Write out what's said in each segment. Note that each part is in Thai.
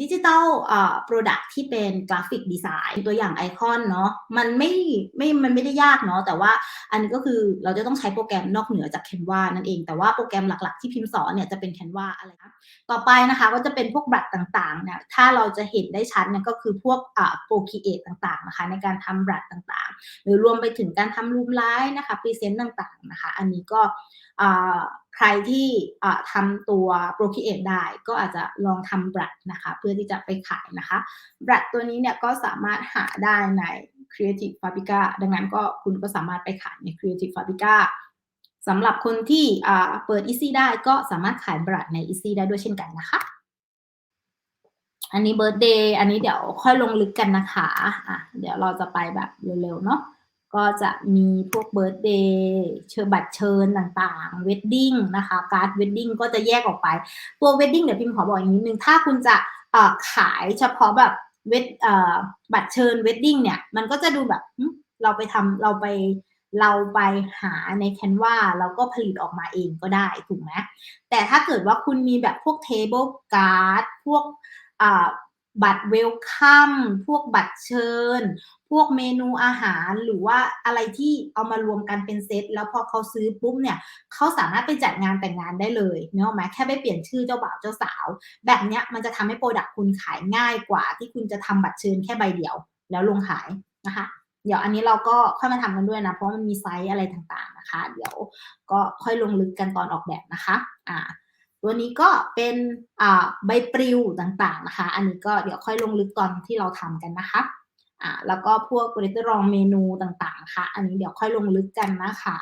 ดิจิ t a ลอ่า product ที่เป็นกราฟิกดีไซน์ตัวอย่างไอคอนเนาะมันไม่ไม่มันไม่ได้ยากเนาะแต่ว่าอันนี้ก็คือเราจะต้องใช้โปรแกรมนอกเหนือจาก Canva นั่นเอง แต่ว่าโปรแกรมหลักๆที่พิมพ์สอนเนี่ยจะเป็น Canva อะไรนะต่อไปนะคะก็จะเป็นพวกบัตรต่างๆเนี่ยถ้าเราจะเห็นได้ชัดเนี่ยก็คือพวกอ่า Procreate ต่างๆนะคะในการทำบัตรต่างๆ หรือรวมไปถึงการทำรูปไลฟ์นะคะพรีเซนต์ต่างๆนะคะ อันนี้ก็อ่า ใครที่ทำตัว Procreate ได้ก็อาจจะลองทำบัตรนะคะ เพื่อที่จะไปขายนะคะบัตรตัวนี้เนี่ยก็สามารถหาได้ใน Creative Fabrica ดังนั้นก็คุณก็สามารถไปขายใน Creative Fabrica สำหรับคนที่เปิด Easy ได้ก็สามารถขายบัตรใน Easy ได้ด้วยเช่นกันนะคะ อันนี้เบิร์ d เดย์อันนี้เดี๋ยวค่อยลงลึกกันนะคะอะเดี๋ยวเราจะไปแบบเร็วๆเนาะ ก็จะมีพวกเบิร์ d เดย์เชิญบัตรเชิญต่างๆเวดดิ้งนะคะการ์ดเวดดิ้งก็จะแยกออกไป ตัวเวดดิ้งเดี๋ยวพิมพ์ขอบอกอีกนิดนึง ถ้าคุณจะขายเฉพาะแบบเวดบัตรเชิญเวดดิ้งเนี่ย มันก็จะดูแบบเราไปทำเราไปเราไปหาใน Canva เราก็ผลิตออกมาเองก็ได้ถูกไหมแต่ถ้าเกิดว่าคุณมีแบบพวก table card พวกบัตรเวลคัมพวกบัตรเชิญ พวกเมนูอาหารหรือว่าอะไรที่เอามารวมกันเป็นเซต แล้วพอเขาซื้อปุ๊บเนี่ยเขาสามารถไปจัดงานแต่งงานได้เลยเนาะไหมแค่ไปเปลี่ยนชื่อเจ้าบ่าวเจ้าสาว แบบเนี้ยมันจะทำให้โปรดักต์คุณขายง่ายกว่า ที่คุณจะทำบัตรเชิญแค่ใบเดียว แล้วลงขายนะคะเดี๋ยวอันนี้เราก็ค่อยมาทำกันด้วยนะ เพราะมันมีไซส์อะไรต่างๆนะคะ เดี๋ยวก็ค่อยลงลึกกันตอนออกแบบนะคะอ่าตัวนี้ก็เป็นใบปลิวต่างๆนะคะ อันนี้ก็เดี๋ยวค่อยลงลึกตอนที่เราทำกันนะคะ อ่าแล้วก็พวกบริตรองเมนูต่างๆ ค่ะ อันนี้เดี๋ยวค่อยลงลึกกันนะคะ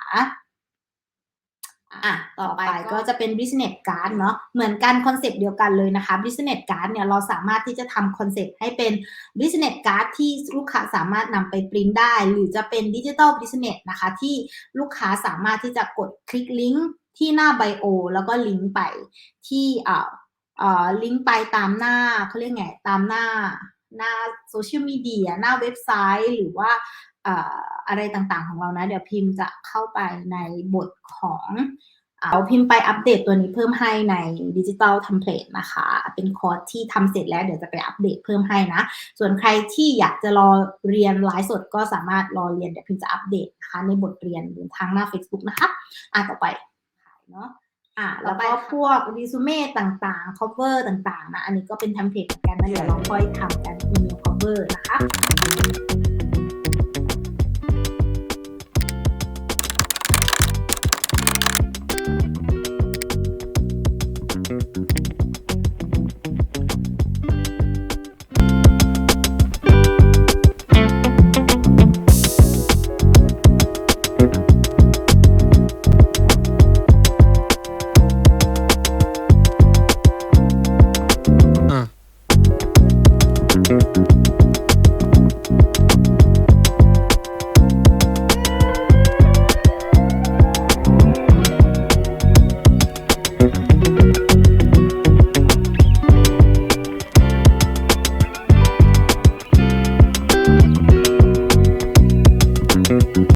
อะต่อไปก็จะเป็น business card เนาะเหมือนกันคอนเซปต์เดียวกันเลยนะคะ business card เนี่ยเราสามารถที่จะทำคอนเซปต์ให้เป็น business card ที่ลูกค้าสามารถนำไปปริ้นได้ หรือจะเป็น digital business นะคะ ที่ลูกค้าสามารถที่จะกดคลิกลิงก์ที่หน้าไบโอแล้วก็ลิงก์ไปที่อ่าอ่าลิงก์ไปตามหน้าเขาเรียกไงตามหน้า หน้าโซเชียลมีเดียหน้าเว็บไซต์หรือว่าอะไรต่างๆของเรานะ เดี๋ยวพิมพ์จะเข้าไปในบทของเอาพิมพ์ไปอัปเดตตัวนี้เพิ่มให้ในดิจิตอลเทมเพลตนะคะ เป็นคอร์สที่ทำเสร็จแล้วเดี๋ยวจะไปอัปเดตเพิ่มให้นะ ส่วนใครที่อยากจะรอเรียนไลฟ์สดก็สามารถรอเรียนเดี๋ยวพิมพ์จะอัปเดตนะคะในบทเรียนหรือทางหน้า Facebook นะคะ อะต่อไปเนาะ อ่าแล้วก็พวกรีสูเม่ต่างๆ cover ต่างๆ นะ อันนี้ก็เป็นเทมเพลตเหมือนกันนะเดี๋ยวเราค่อยทำกันอีเมล cover นะคะ